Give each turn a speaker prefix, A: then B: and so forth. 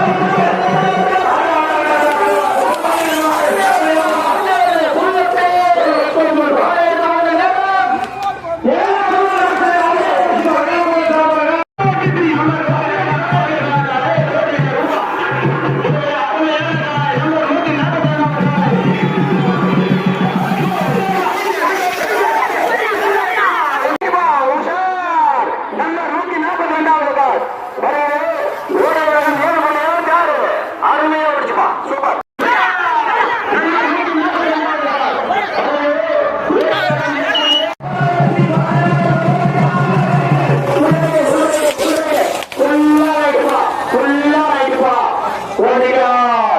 A: Thank you. 올라라 이봐 올라라 이봐 우리가